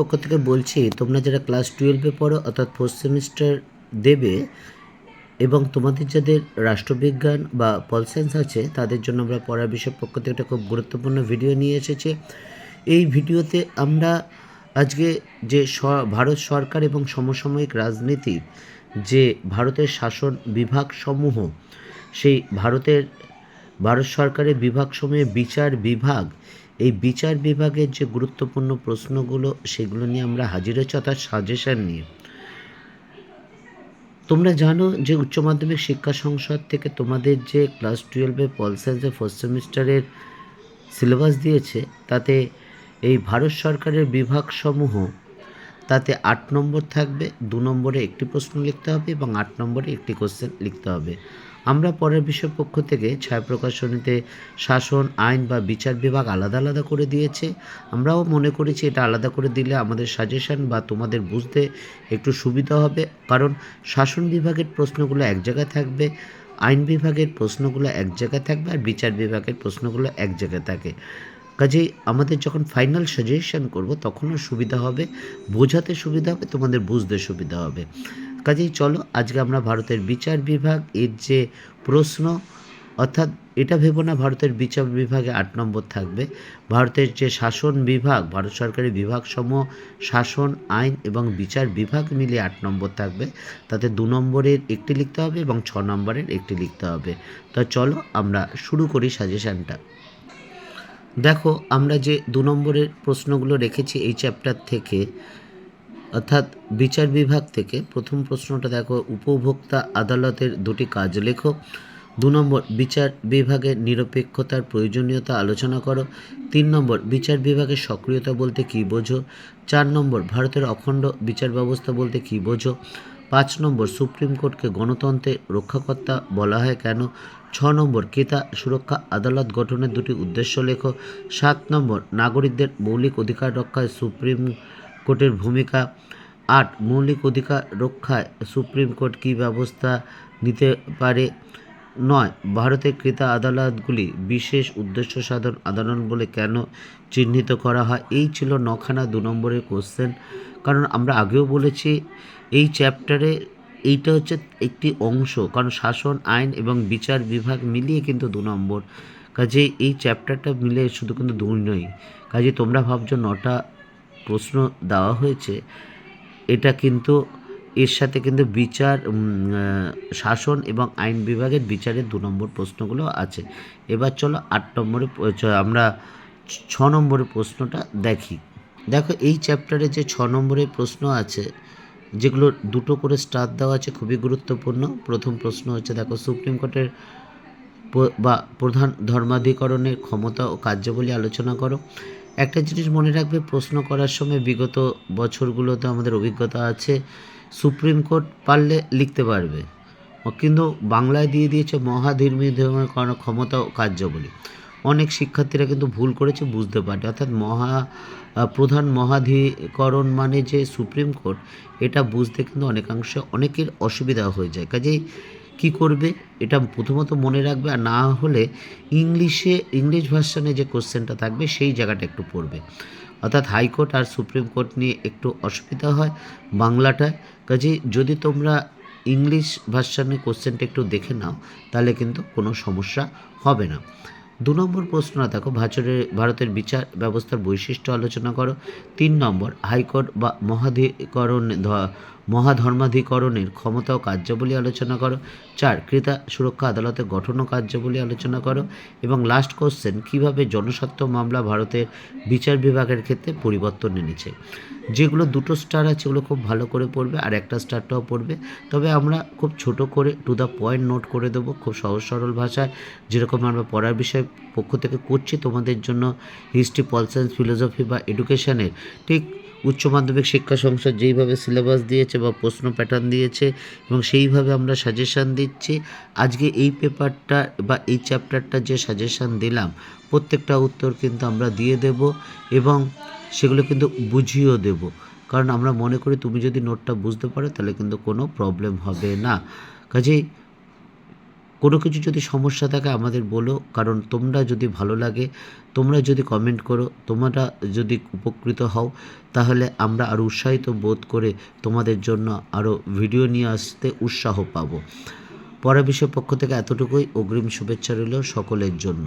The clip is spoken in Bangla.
পক্ষ থেকে বলছি, তোমরা যারা ক্লাস টুয়েলভে পড়ো, অর্থাৎ ফোর্থ সেমিস্টার দেবে, এবং তোমাদের যাদের রাষ্ট্রবিজ্ঞান বা পল সায়েন্স আছে, তাদের জন্য আমরা পড়ার বিষয়ের পক্ষ থেকে একটা খুব গুরুত্বপূর্ণ ভিডিও নিয়ে এসেছি। এই ভিডিওতে আমরা আজকে যে ভারত সরকার এবং সমসাময়িক রাজনীতি, যে ভারতের শাসন বিভাগ সমূহ সেই ভারতের, ভারত সরকারের বিভাগসমূহে বিচার বিভাগ এই বিচার বিভাগের যে গুরুত্বপূর্ণ প্রশ্নগুলো, সেগুলো নিয়ে আমরা হাজির অর্থাৎ সাজেশন নিয়ে। তোমরা জানো যে উচ্চ মাধ্যমিক শিক্ষা সংসদ থেকে তোমাদের যে ক্লাস টুয়েলভে পল সায়েন্সের ফার্স্ট সেমিস্টারের সিলেবাস দিয়েছে, তাতে এই ভারত সরকারের বিভাগসমূহ, তাতে আট নম্বর থাকবে, দু নম্বরে একটি প্রশ্ন লিখতে হবে এবং আট নম্বরে একটি কোশ্চেন লিখতে হবে। আমরা পরের বিষয় পক্ষ থেকে ছায়া প্রকাশনীতে শাসন, আইন বা বিচার বিভাগ আলাদা আলাদা করে দিয়েছে। আমরাও মনে করেছি এটা আলাদা করে দিলে আমাদের সাজেশন বা তোমাদের বুঝতে একটু সুবিধা হবে। কারণ শাসন বিভাগের প্রশ্নগুলো এক জায়গায় থাকবে, আইন বিভাগের প্রশ্নগুলো এক জায়গায় থাকবে আর বিচার বিভাগের প্রশ্নগুলো এক জায়গায় থাকে। কাজেই আমাদের যখন ফাইনাল সাজেশন করব, তখনও সুবিধা হবে, বোঝাতে সুবিধা হবে, তোমাদের বুঝতে সুবিধা হবে। কাজেই চলো, আজকে আমরা ভারতের বিচার বিভাগ, এর যে প্রশ্ন, অর্থাৎ এটা ভেবো না ভারতের বিচার বিভাগে আট নম্বর থাকবে। ভারতের যে শাসন বিভাগ, ভারত সরকারের বিভাগসমূহ, শাসন, আইন এবং বিচার বিভাগ মিলিয়ে আট নম্বর থাকবে। তাতে দু নম্বরের একটি লিখতে হবে এবং ছ নম্বরের একটি লিখতে হবে। তো চলো, আমরা শুরু করি সাজেশানটা। দেখো, আমরা যে দু নম্বরের প্রশ্নগুলো রেখেছি এই চ্যাপ্টার থেকে অর্থাৎ বিচার বিভাগ থেকে প্রথম প্রশ্নটা দেখো, উপভোক্তা আদালতের দুটি কাজ লেখো। দু নম্বর, বিচার বিভাগের নিরপেক্ষতার প্রয়োজনীয়তা আলোচনা করো। তিন নম্বর, বিচার বিভাগের সক্রিয়তা বলতে কী বোঝো? চার নম্বর, ভারতের অখণ্ড বিচার ব্যবস্থা বলতে কী বোঝো? পাঁচ নম্বর, সুপ্রিম কোর্টকে গণতন্ত্রের রক্ষাকর্তা বলা হয় কেন? ছ নম্বর ক্রেতা সুরক্ষা আদালত গঠনের দুটি উদ্দেশ্য লেখো। সাত নম্বর, নাগরিকদের মৌলিক অধিকার রক্ষায় সুপ্রিম কোর্টের ভূমিকা। আট, মৌলিক অধিকার রক্ষায় সুপ্রিম কোর্ট কী ব্যবস্থা নিতে পারে? নয়, ভারতের ক্রেতা আদালতগুলি বিশেষ উদ্দেশ্য সাধন আদালত বলে কেন চিহ্নিত করা হয়? এই ছিল নখানা দু নম্বরের কোশ্চেন কারণ আমরা আগেও বলেছি, এই চ্যাপ্টারে এইটা হচ্ছে একটি অংশ। কারণ শাসন, আইন এবং বিচার বিভাগ মিলিয়ে কিন্তু দু নম্বর। কাজে এই চ্যাপ্টারটা মিলে শুধু কিন্তু দুই নয়। কাজে তোমরা ভাবছ নটা প্রশ্ন দেওয়া হয়েছে, এটা কিন্তু, এর সাথে কিন্তু বিচার শাসন এবং আইন বিভাগের বিচারের দু নম্বর প্রশ্নগুলো আছে। এবার চলো আট নম্বরে আমরা ছ নম্বরের প্রশ্নটা দেখি। দেখো, এই চ্যাপ্টারে যে ছ নম্বরের প্রশ্ন আছে, যেগুলো দুটো করে স্টার দেওয়া আছে, খুবই গুরুত্বপূর্ণ। প্রথম প্রশ্ন হচ্ছে, দেখো, সুপ্রিম কোর্টের বা প্রধান ধর্মাধিকরণের ক্ষমতা ও কার্যাবলী আলোচনা করো। একটা জিনিস মনে রাখবে, প্রশ্ন করার সময় বিগত বছরগুলোতে আমাদের অভিজ্ঞতা আছে, সুপ্রিম কোর্ট পারলে লিখতে পারবে। কিন্তু বাংলায় দিয়ে দিয়েছে মহাধর্মীয় ক্ষমতা ও কার্যাবলী। অনেক শিক্ষার্থীরা কিন্তু ভুল করেছে, বুঝতে পারে অর্থাৎ মহা, প্রধান মহাধিকরণ মানে যে সুপ্রিম কোর্ট, এটা বুঝতে কিন্তু অনেকাংশে অনেকের অসুবিধা হয়ে যায়। কাজেই কি করবে? এটা প্রথমত মনে রাখবে আর না হলে ইংলিশে, ইংলিশ ভার্সনে যে কোশ্চেনটা থাকবে সেই জায়গাটা একটু পড়বে। অর্থাৎ হাইকোর্ট আর সুপ্রিম কোর্ট নিয়ে একটু অসুবিধা হয় বাংলাটায় কাজে যদি তোমরা ইংলিশ ভার্সনে কোশ্চেনটা একটু দেখে নাও, তাহলে কিন্তু কোনো সমস্যা হবে না। দু নম্বর প্রশ্ন দেখো, ভাচরের, ভারতের বিচার ব্যবস্থার বৈশিষ্ট্য আলোচনা করো। তিন নম্বর, হাইকোর্ট বা মহাধিকরণ মহাধর্মাধিকরণের ক্ষমতা ও কার্যাবলী আলোচনা করো। চার, ক্রেতা সুরক্ষা আদালতের গঠন ও কার্যাবলী আলোচনা করো। এবং লাস্ট কোশ্চেন কীভাবে জনস্বার্থ মামলা ভারতের বিচার বিভাগের ক্ষেত্রে পরিবর্তন এনেছে? যেগুলো দুটো স্টার আছে, ওগুলো খুব ভালো করে পড়বে, আর একটা স্টারটাও পড়বে। তবে আমরা খুব ছোট করে টু দ্য পয়েন্ট নোট করে দেবো, খুব সহজ সরল ভাষায়। যেরকম আমরা পড়ার বিষয় পক্ষ থেকে করছি, তোমাদের জন্য হিস্ট্রি পল সায়েন্স ফিলোসফি বা এডুকেশনের ঠিক উচ্চ মাধ্যমিক শিক্ষা সংসদ যেইভাবে সিলেবাস দিয়েছে বা প্রশ্ন প্যাটার্ন দিয়েছে এবং সেইভাবে আমরা সাজেশান দিচ্ছি। আজকে এই পেপারটা বা এই চ্যাপ্টারটা যে সাজেশান দিলাম, প্রত্যেকটা উত্তর কিন্তু আমরা দিয়ে দেব এবং সেগুলো কিন্তু বুঝিয়েও দেব। কারণ আমরা মনে করি তুমি যদি নোটটা বুঝতে পারো তাহলে কিন্তু কোনো প্রবলেম হবে না। কাজেই কোনো কিছু যদি সমস্যা থাকে আমাদের বলো, কারণ তোমরা যদি ভালো লাগে, তোমরা যদি কমেন্ট করো, তোমরা যদি উপকৃত হও, তাহলে আমরা আরও উৎসাহিত বোধ করে তোমাদের জন্য আরও ভিডিও নিয়ে আসতে উৎসাহ পাবো। পরা বিষয় পক্ষ থেকে এতটুকুই। অগ্রিম শুভেচ্ছা রইল সকলের জন্য।